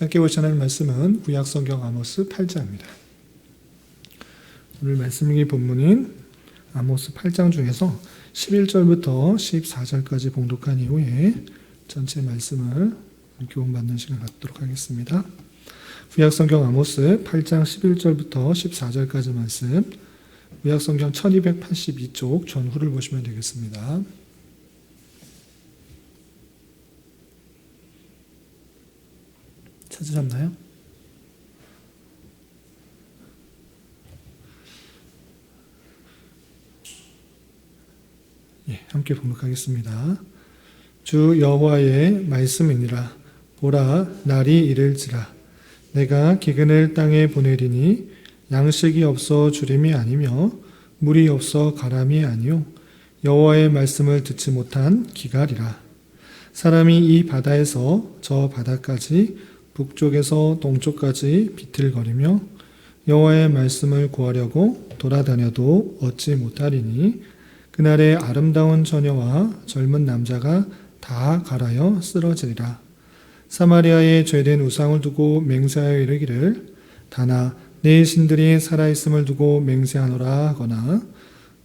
함께 보시는 말씀은 구약성경 아모스 8장입니다. 오늘 말씀의 본문인 아모스 8장 중에서 11절부터 14절까지 봉독한 이후에 전체 말씀을 교훈받는 시간 갖도록 하겠습니다. 구약성경 아모스 8장 11절부터 14절까지 말씀 구약성경 1282쪽 전후를 보시면 되겠습니다. 찾으셨나요? 예, 함께 봉독하겠습니다. 주 여호와의 말씀이니라 보라 날이 이를지라 내가 기근을 땅에 보내리니 양식이 없어 주림이 아니며 물이 없어 가람이 아니요 여호와의 말씀을 듣지 못한 기갈이라 사람이 이 바다에서 저 바다까지 북쪽에서 동쪽까지 비틀거리며 여호와의 말씀을 구하려고 돌아다녀도 얻지 못하리니 그날의 아름다운 처녀와 젊은 남자가 다 갈아여 쓰러지리라. 사마리아의 죄된 우상을 두고 맹세하여 이르기를 다나 내 신들이 살아있음을 두고 맹세하노라 하거나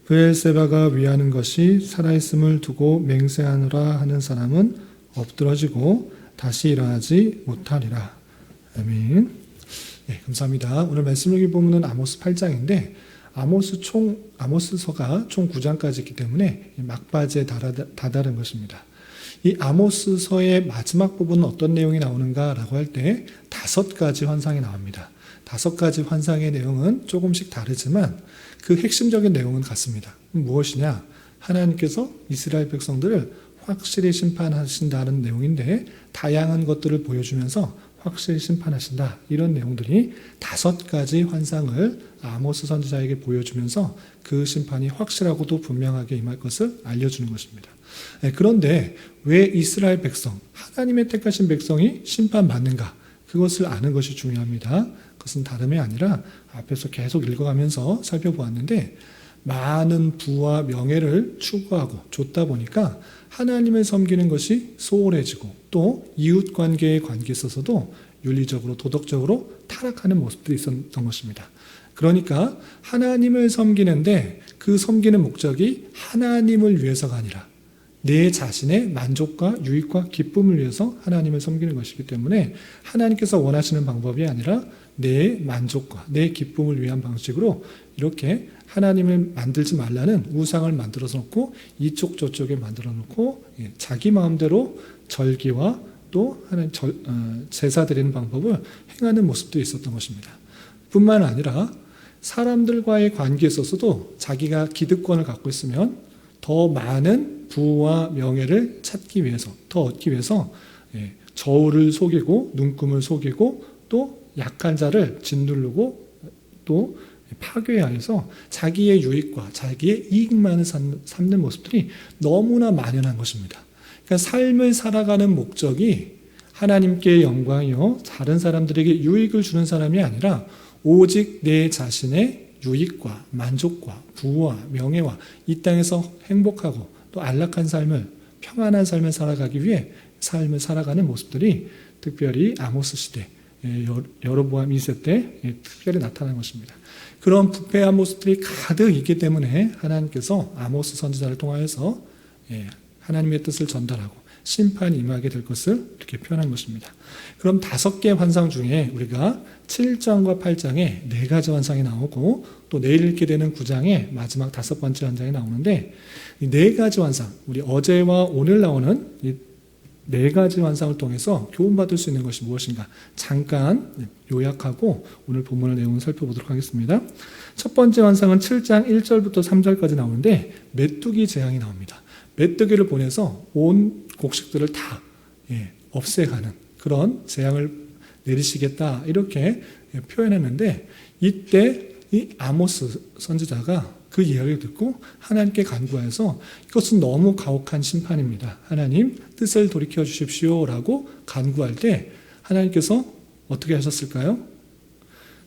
브엘세바가 위하는 것이 살아있음을 두고 맹세하노라 하는 사람은 엎드러지고 다시 일어나지 못하리라. 아멘. 네, 감사합니다. 오늘 말씀 여기 보면은 아모스 8장인데 아모스 총 아모스서가 총 9장까지 있기 때문에 막바지에 다다른 것입니다. 이 아모스서의 마지막 부분은 어떤 내용이 나오는가라고 할 때 다섯 가지 환상이 나옵니다. 다섯 가지 환상의 내용은 조금씩 다르지만 그 핵심적인 내용은 같습니다. 무엇이냐? 하나님께서 이스라엘 백성들을 확실히 심판하신다는 내용인데 다양한 것들을 보여주면서 확실히 심판하신다. 이런 내용들이 다섯 가지 환상을 아모스 선지자에게 보여주면서 그 심판이 확실하고도 분명하게 임할 것을 알려주는 것입니다. 네, 그런데 왜 이스라엘 백성, 하나님의 택하신 백성이 심판받는가? 그것을 아는 것이 중요합니다. 그것은 다름이 아니라 앞에서 계속 읽어가면서 살펴보았는데 많은 부와 명예를 추구하고 줬다 보니까 하나님을 섬기는 것이 소홀해지고 또 이웃 관계의 관계에 있어서도 윤리적으로 도덕적으로 타락하는 모습들이 있었던 것입니다. 그러니까 하나님을 섬기는데 그 섬기는 목적이 하나님을 위해서가 아니라 내 자신의 만족과 유익과 기쁨을 위해서 하나님을 섬기는 것이기 때문에 하나님께서 원하시는 방법이 아니라 내 만족과 내 기쁨을 위한 방식으로 이렇게 하나님을 만들지 말라는 우상을 만들어서 놓고 이쪽 저쪽에 만들어 놓고 예, 자기 마음대로 절기와 또 하나님 절, 어, 제사 드리는 방법을 행하는 모습도 있었던 것입니다. 뿐만 아니라 사람들과의 관계에 있어서도 자기가 기득권을 갖고 있으면 더 많은 부와 명예를 찾기 위해서 더 얻기 위해서 예, 저울을 속이고 눈금을 속이고 또 약한 자를 짓누르고 또 파괴하여서 자기의 유익과 자기의 이익만을 삼는 모습들이 너무나 만연한 것입니다. 그러니까 삶을 살아가는 목적이 하나님께 영광이요 다른 사람들에게 유익을 주는 사람이 아니라 오직 내 자신의 유익과 만족과 부와 명예와 이 땅에서 행복하고 또 안락한 삶을 평안한 삶을 살아가기 위해 삶을 살아가는 모습들이 특별히 아모스 시대 예, 여로보암 2세 때 예, 특별히 나타난 것입니다. 그런 부패한 모습들이 가득 있기 때문에 하나님께서 아모스 선지자를 통하여서 예, 하나님의 뜻을 전달하고 심판이 임하게 될 것을 이렇게 표현한 것입니다. 그럼 다섯 개 환상 중에 우리가 7장과 8장에 네 가지 환상이 나오고 또 내일 읽게 되는 9장에 마지막 다섯 번째 환상이 나오는데 이 네 가지 환상, 우리 어제와 오늘 나오는 네 가지 환상을 통해서 교훈받을 수 있는 것이 무엇인가 잠깐 요약하고 오늘 본문의 내용을 살펴보도록 하겠습니다. 첫 번째 환상은 7장 1절부터 3절까지 나오는데 메뚜기 재앙이 나옵니다. 메뚜기를 보내서 온 곡식들을 다 예, 없애가는 그런 재앙을 내리시겠다 이렇게 표현했는데 이때 이 아모스 선지자가 그 이야기를 듣고 하나님께 간구해서 이것은 너무 가혹한 심판입니다. 하나님 뜻을 돌이켜 주십시오라고 간구할 때 하나님께서 어떻게 하셨을까요?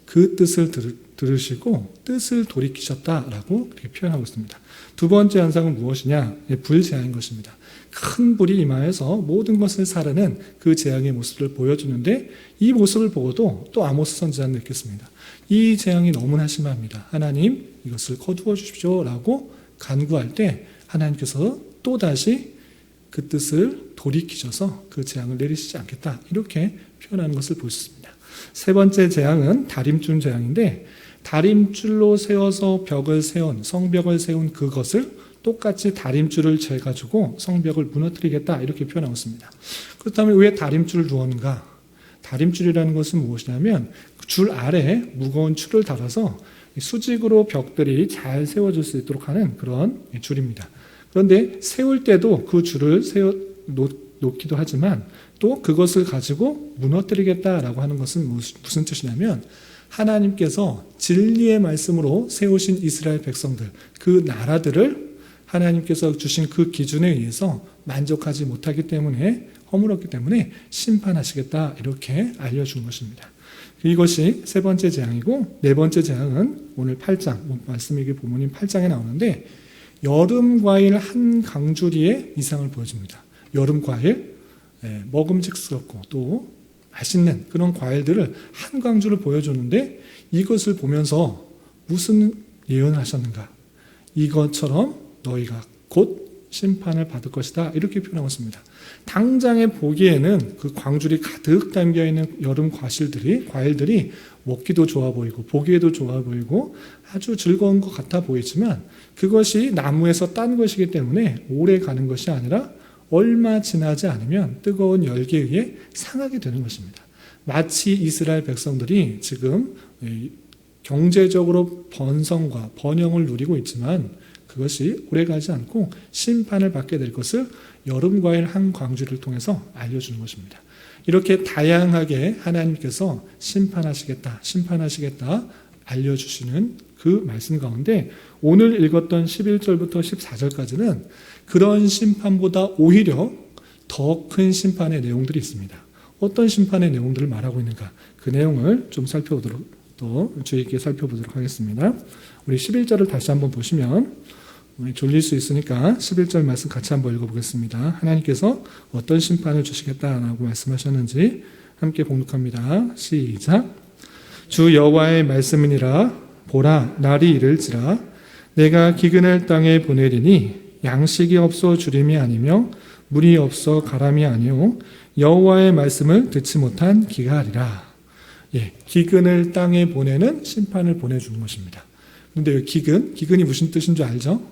그 뜻을 들, 들으시고 뜻을 돌이키셨다라고 그렇게 표현하고 있습니다. 두 번째 현상은 무엇이냐? 예, 불재앙인 것입니다. 큰 불이 임하여서 모든 것을 사르는 그 재앙의 모습을 보여주는데 이 모습을 보고도 또 아모스 선지자는 느꼈습니다. 이 재앙이 너무나 심합니다. 하나님 이것을 거두어 주십시오라고 간구할 때 하나님께서 또 다시 그 뜻을 돌이키셔서 그 재앙을 내리시지 않겠다 이렇게 표현하는 것을 볼 수 있습니다. 세 번째 재앙은 다림줄 재앙인데 다림줄로 세워서 벽을 세운 성벽을 세운 그것을 똑같이 다림줄을 재 가지고 성벽을 무너뜨리겠다 이렇게 표현하고 있습니다. 그렇다면 왜 다림줄을 두었는가? 다림줄이라는 것은 무엇이냐면 줄 아래에 무거운 줄을 달아서 수직으로 벽들이 잘 세워질 수 있도록 하는 그런 줄입니다. 그런데 세울 때도 그 줄을 세워 놓 기도 하지만 또 그것을 가지고 무너뜨리겠다라고 하는 것은 무슨 뜻이냐면 하나님께서 진리의 말씀으로 세우신 이스라엘 백성들, 그 나라들을 하나님께서 주신 그 기준에 의해서 만족하지 못하기 때문에 허물었기 때문에 심판하시겠다 이렇게 알려준 것입니다. 이것이 세 번째 재앙이고 네 번째 재앙은 오늘 8장 말씀이기 본문인 8장에 나오는데 여름 과일 한 강주리의 이상을 보여줍니다. 여름 과일 예, 먹음직스럽고 또 맛있는 그런 과일들을 한 강주를 보여주는데 이것을 보면서 무슨 예언을 하셨는가? 이것처럼 너희가 곧 심판을 받을 것이다. 이렇게 표현하고 있습니다. 당장에 보기에는 그 광줄이 가득 담겨 있는 여름 과실들이, 과일들이 먹기도 좋아 보이고, 보기에도 좋아 보이고, 아주 즐거운 것 같아 보이지만, 그것이 나무에서 딴 것이기 때문에 오래 가는 것이 아니라 얼마 지나지 않으면 뜨거운 열기에 의해 상하게 되는 것입니다. 마치 이스라엘 백성들이 지금 경제적으로 번성과 번영을 누리고 있지만 그것이 오래가지 않고 심판을 받게 될 것을 여름과일 한 광주를 통해서 알려주는 것입니다. 이렇게 다양하게 하나님께서 심판하시겠다, 심판하시겠다 알려주시는 그 말씀 가운데 오늘 읽었던 11절부터 14절까지는 그런 심판보다 오히려 더 큰 심판의 내용들이 있습니다. 어떤 심판의 내용들을 말하고 있는가? 그 내용을 좀 살펴보도록 또 주의 있게 살펴보도록 하겠습니다. 우리 11절을 다시 한번 보시면 졸릴 수 있으니까 11절 말씀 같이 한번 읽어보겠습니다. 하나님께서 어떤 심판을 주시겠다라고 말씀하셨는지 함께 봉독합니다. 시작. 주 여호와의 말씀이니라 보라 날이 이를지라 내가 기근을 땅에 보내리니 양식이 없어 주림이 아니며 물이 없어 가람이 아니오 여호와의 말씀을 듣지 못한 기가 아니라 예, 기근을 땅에 보내는 심판을 보내주는 것입니다. 근데 기근, 기근이 무슨 뜻인 줄 알죠?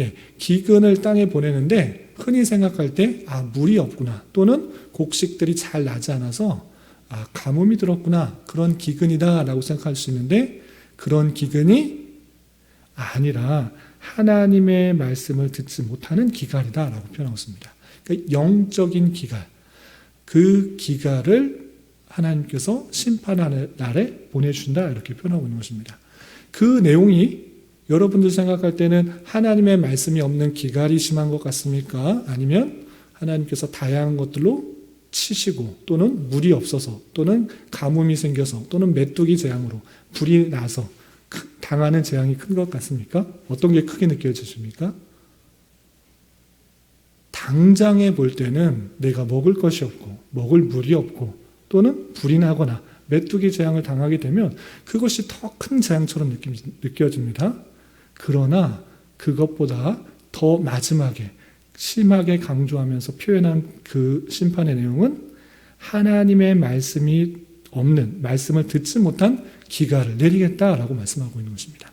예, 기근을 땅에 보내는데 흔히 생각할 때, 아, 물이 없구나. 또는 곡식들이 잘 나지 않아서, 아, 가뭄이 들었구나. 그런 기근이다. 라고 생각할 수 있는데, 그런 기근이 아니라 하나님의 말씀을 듣지 못하는 기갈이다. 라고 표현하고 있습니다. 그러니까 영적인 기갈. 그 기갈을 하나님께서 심판하는 날에 보내준다. 이렇게 표현하고 있는 것입니다. 그 내용이 여러분들 생각할 때는 하나님의 말씀이 없는 기갈이 심한 것 같습니까? 아니면 하나님께서 다양한 것들로 치시고 또는 물이 없어서 또는 가뭄이 생겨서 또는 메뚜기 재앙으로 불이 나서 당하는 재앙이 큰 것 같습니까? 어떤 게 크게 느껴지십니까? 당장에 볼 때는 내가 먹을 것이 없고 먹을 물이 없고 또는 불이 나거나 메뚜기 재앙을 당하게 되면 그것이 더 큰 재앙처럼 느껴집니다. 그러나 그것보다 더 마지막에 심하게 강조하면서 표현한 그 심판의 내용은 하나님의 말씀이 없는 말씀을 듣지 못한 기가를 내리겠다라고 말씀하고 있는 것입니다.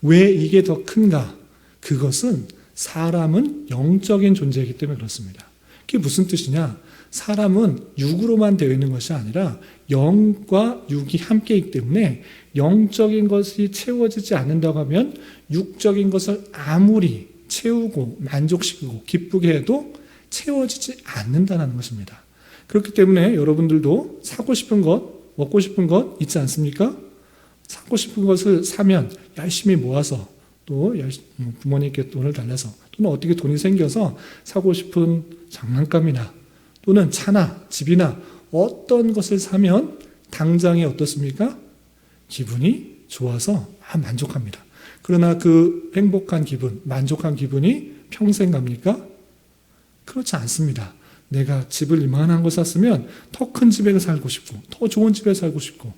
왜 이게 더 큰가? 그것은 사람은 영적인 존재이기 때문에 그렇습니다. 그게 무슨 뜻이냐? 사람은 육으로만 되어 있는 것이 아니라 영과 육이 함께이기 때문에 영적인 것이 채워지지 않는다고 하면 육적인 것을 아무리 채우고 만족시키고 기쁘게 해도 채워지지 않는다는 것입니다. 그렇기 때문에 여러분들도 사고 싶은 것, 먹고 싶은 것 있지 않습니까? 사고 싶은 것을 사면 열심히 모아서 또 부모님께 돈을 달래서 또는 어떻게 돈이 생겨서 사고 싶은 장난감이나 또는 차나 집이나 어떤 것을 사면 당장에 어떻습니까? 기분이 좋아서 아, 만족합니다. 그러나 그 행복한 기분, 만족한 기분이 평생 갑니까? 그렇지 않습니다. 내가 집을 이만한 거 샀으면 더 큰 집에 살고 싶고, 더 좋은 집에 살고 싶고,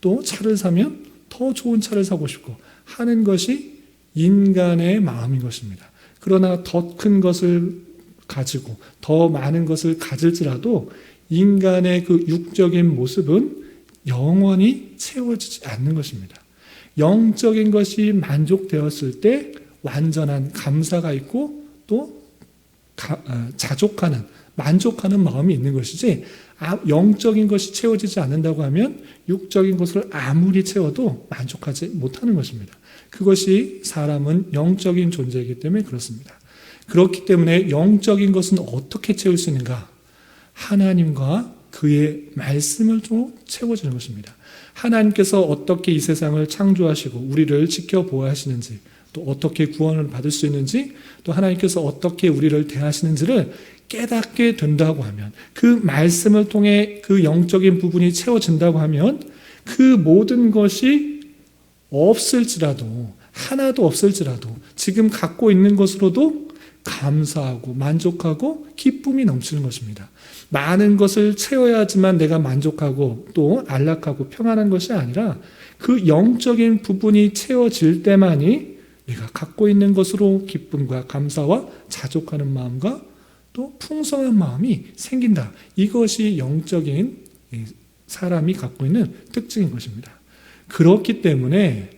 또 차를 사면 더 좋은 차를 사고 싶고 하는 것이 인간의 마음인 것입니다. 그러나 더 큰 것을 가지고 더 많은 것을 가질지라도 인간의 그 육적인 모습은 영원히 채워지지 않는 것입니다. 영적인 것이 만족되었을 때 완전한 감사가 있고 또 가, 어, 자족하는 만족하는 마음이 있는 것이지 아, 영적인 것이 채워지지 않는다고 하면 육적인 것을 아무리 채워도 만족하지 못하는 것입니다. 그것이 사람은 영적인 존재이기 때문에 그렇습니다. 그렇기 때문에 영적인 것은 어떻게 채울 수 있는가? 하나님과 그의 말씀을 통해 채워지는 것입니다. 하나님께서 어떻게 이 세상을 창조하시고 우리를 지켜보아 하시는지 또 어떻게 구원을 받을 수 있는지 또 하나님께서 어떻게 우리를 대하시는지를 깨닫게 된다고 하면 그 말씀을 통해 그 영적인 부분이 채워진다고 하면 그 모든 것이 없을지라도 하나도 없을지라도 지금 갖고 있는 것으로도 감사하고 만족하고 기쁨이 넘치는 것입니다. 많은 것을 채워야지만 내가 만족하고 또 안락하고 평안한 것이 아니라 그 영적인 부분이 채워질 때만이 내가 갖고 있는 것으로 기쁨과 감사와 자족하는 마음과 또 풍성한 마음이 생긴다. 이것이 영적인 사람이 갖고 있는 특징인 것입니다. 그렇기 때문에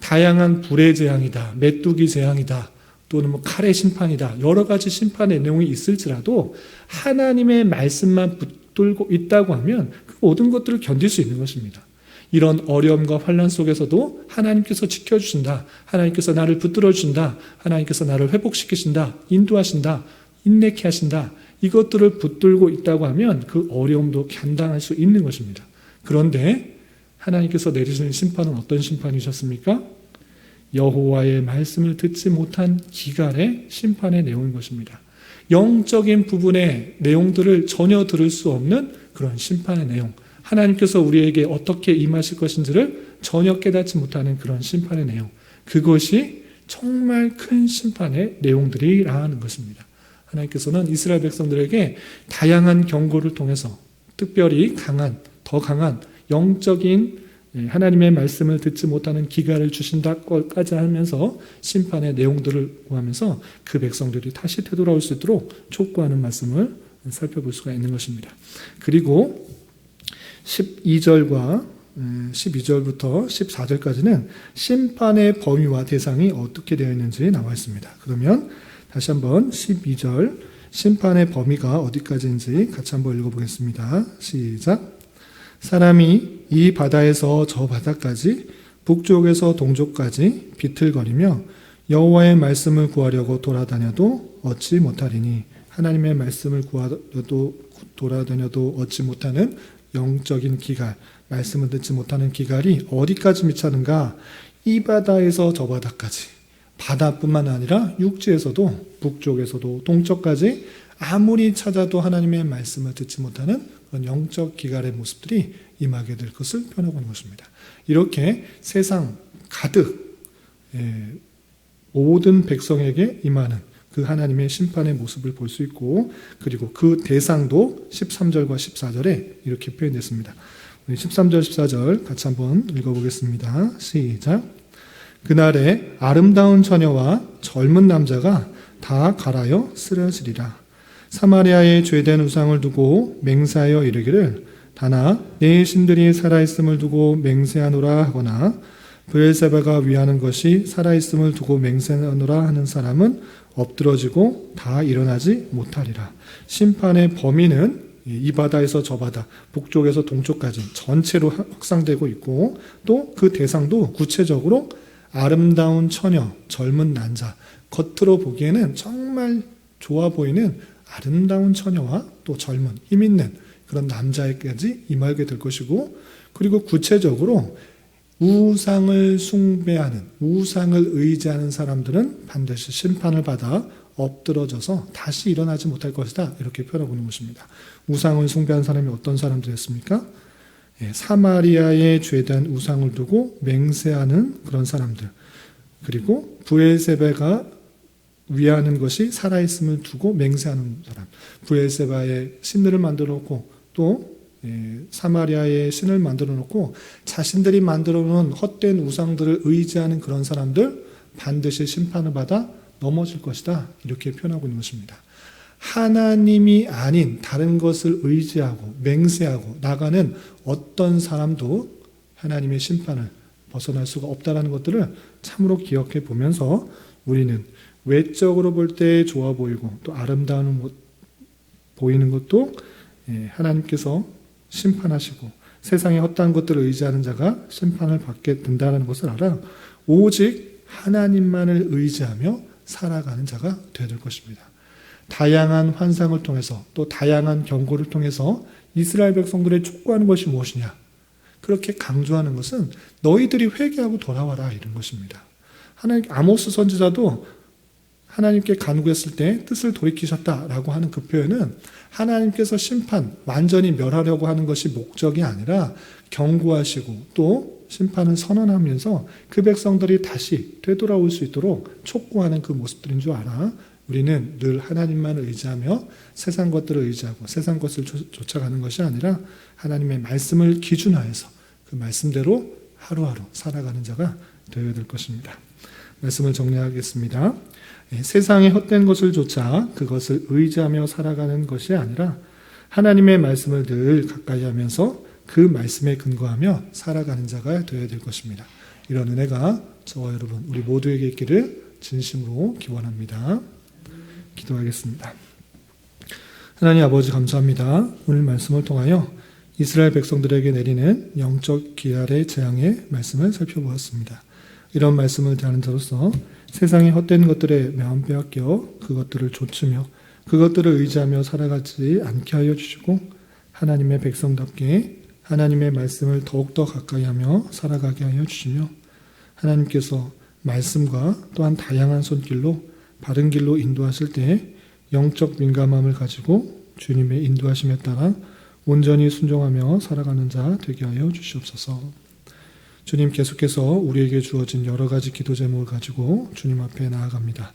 다양한 불의 재앙이다, 메뚜기 재앙이다, 또는 뭐 칼의 심판이다, 여러 가지 심판의 내용이 있을지라도 하나님의 말씀만 붙들고 있다고 하면 그 모든 것들을 견딜 수 있는 것입니다. 이런 어려움과 환란 속에서도 하나님께서 지켜주신다. 하나님께서 나를 붙들어 주신다. 하나님께서 나를 회복시키신다. 인도하신다. 인내케 하신다. 이것들을 붙들고 있다고 하면 그 어려움도 감당할 수 있는 것입니다. 그런데 하나님께서 내리시는 심판은 어떤 심판이셨습니까? 여호와의 말씀을 듣지 못한 기갈의 심판의 내용인 것입니다. 영적인 부분의 내용들을 전혀 들을 수 없는 그런 심판의 내용. 하나님께서 우리에게 어떻게 임하실 것인지를 전혀 깨닫지 못하는 그런 심판의 내용. 그것이 정말 큰 심판의 내용들이라는 것입니다. 하나님께서는 이스라엘 백성들에게 다양한 경고를 통해서 특별히 강한, 더 강한 영적인 하나님의 말씀을 듣지 못하는 기가를 주신다까지 하면서 심판의 내용들을 구하면서 그 백성들이 다시 되돌아올 수 있도록 촉구하는 말씀을 살펴볼 수가 있는 것입니다. 그리고 12절과 12절부터 14절까지는 심판의 범위와 대상이 어떻게 되어 있는지 나와 있습니다. 그러면 다시 한번 12절 심판의 범위가 어디까지인지 같이 한번 읽어보겠습니다. 시작. 사람이 이 바다에서 저 바다까지 북쪽에서 동쪽까지 비틀거리며 여호와의 말씀을 구하려고 돌아다녀도 얻지 못하리니 하나님의 말씀을 구하려도 돌아다녀도 얻지 못하는 영적인 기갈, 말씀을 듣지 못하는 기갈이 어디까지 미쳤는가? 이 바다에서 저 바다까지. 바다뿐만 아니라 육지에서도 북쪽에서도 동쪽까지 아무리 찾아도 하나님의 말씀을 듣지 못하는 그런 영적 기갈의 모습들이 임하게 될 것을 표현하고 있는 것입니다. 이렇게 세상 가득 예, 모든 백성에게 임하는 그 하나님의 심판의 모습을 볼 수 있고 그리고 그 대상도 13절과 14절에 이렇게 표현됐습니다. 13절 14절 같이 한번 읽어보겠습니다. 시작. 그날에 아름다운 처녀와 젊은 남자가 다 갈아여 쓰러지리라. 사마리아의 죄된 우상을 두고 맹세하여 이르기를 다나 내 신들이 살아있음을 두고 맹세하노라 하거나 브엘세바가 위하는 것이 살아있음을 두고 맹세하노라 하는 사람은 엎드러지고 다 일어나지 못하리라. 심판의 범위는 이 바다에서 저 바다, 북쪽에서 동쪽까지 전체로 확산되고 있고 또 그 대상도 구체적으로 아름다운 처녀, 젊은 남자, 겉으로 보기에는 정말 좋아 보이는 아름다운 처녀와 또 젊은 힘 있는 그런 남자에게까지 임하게 될 것이고 그리고 구체적으로 우상을 숭배하는 우상을 의지하는 사람들은 반드시 심판을 받아 엎드러져서 다시 일어나지 못할 것이다 이렇게 표현하고 있는 것입니다. 우상을 숭배한 사람이 어떤 사람들이었습니까? 예, 사마리아에 죄단 우상을 두고 맹세하는 그런 사람들 그리고 부엘세바가 위하는 것이 살아있음을 두고 맹세하는 사람 부엘세바의 신들을 만들어 놓고 또 예, 사마리아의 신을 만들어 놓고 자신들이 만들어 놓은 헛된 우상들을 의지하는 그런 사람들 반드시 심판을 받아 넘어질 것이다 이렇게 표현하고 있는 것입니다. 하나님이 아닌 다른 것을 의지하고 맹세하고 나가는 어떤 사람도 하나님의 심판을 벗어날 수가 없다라는 것들을 참으로 기억해 보면서 우리는 외적으로 볼 때 좋아 보이고 또 아름다운 것 보이는 것도 예, 하나님께서 심판하시고 세상의 헛다른 것들을 의지하는 자가 심판을 받게 된다는 것을 알아 오직 하나님만을 의지하며 살아가는 자가 되야 될 것입니다. 다양한 환상을 통해서 또 다양한 경고를 통해서 이스라엘 백성들의 촉구하는 것이 무엇이냐? 그렇게 강조하는 것은 너희들이 회개하고 돌아와라 이런 것입니다. 하나님 아모스 선지자도 하나님께 간구했을 때 뜻을 돌이키셨다라고 하는 그 표현은 하나님께서 심판 완전히 멸하려고 하는 것이 목적이 아니라 경고하시고 또 심판을 선언하면서 그 백성들이 다시 되돌아올 수 있도록 촉구하는 그 모습들인 줄 알아. 우리는 늘 하나님만 의지하며 세상 것들을 의지하고 세상 것을 쫓아가는 것이 아니라 하나님의 말씀을 기준하여서 그 말씀대로 하루하루 살아가는 자가 되어야 될 것입니다. 말씀을 정리하겠습니다. 예, 세상의 헛된 것을 쫓아 그것을 의지하며 살아가는 것이 아니라 하나님의 말씀을 늘 가까이 하면서 그 말씀에 근거하며 살아가는 자가 되어야 될 것입니다. 이런 은혜가 저와 여러분, 우리 모두에게 있기를 진심으로 기원합니다. 기도하겠습니다. 하나님 아버지 감사합니다. 오늘 말씀을 통하여 이스라엘 백성들에게 내리는 영적 기알의 재앙의 말씀을 살펴보았습니다. 이런 말씀을 대하는 자로서 세상의 헛된 것들에 마음 빼앗겨 그것들을 좇으며 그것들을 의지하며 살아가지 않게 하여 주시고 하나님의 백성답게 하나님의 말씀을 더욱더 가까이 하며 살아가게 하여 주시며 하나님께서 말씀과 또한 다양한 손길로 바른 길로 인도하실 때 영적 민감함을 가지고 주님의 인도하심에 따라 온전히 순종하며 살아가는 자 되게 하여 주시옵소서. 주님 계속해서 우리에게 주어진 여러 가지 기도 제목을 가지고 주님 앞에 나아갑니다.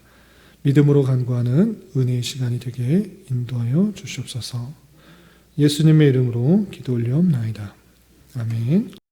믿음으로 간구하는 은혜의 시간이 되게 인도하여 주시옵소서. 예수님의 이름으로 기도 올려옵나이다. 아멘.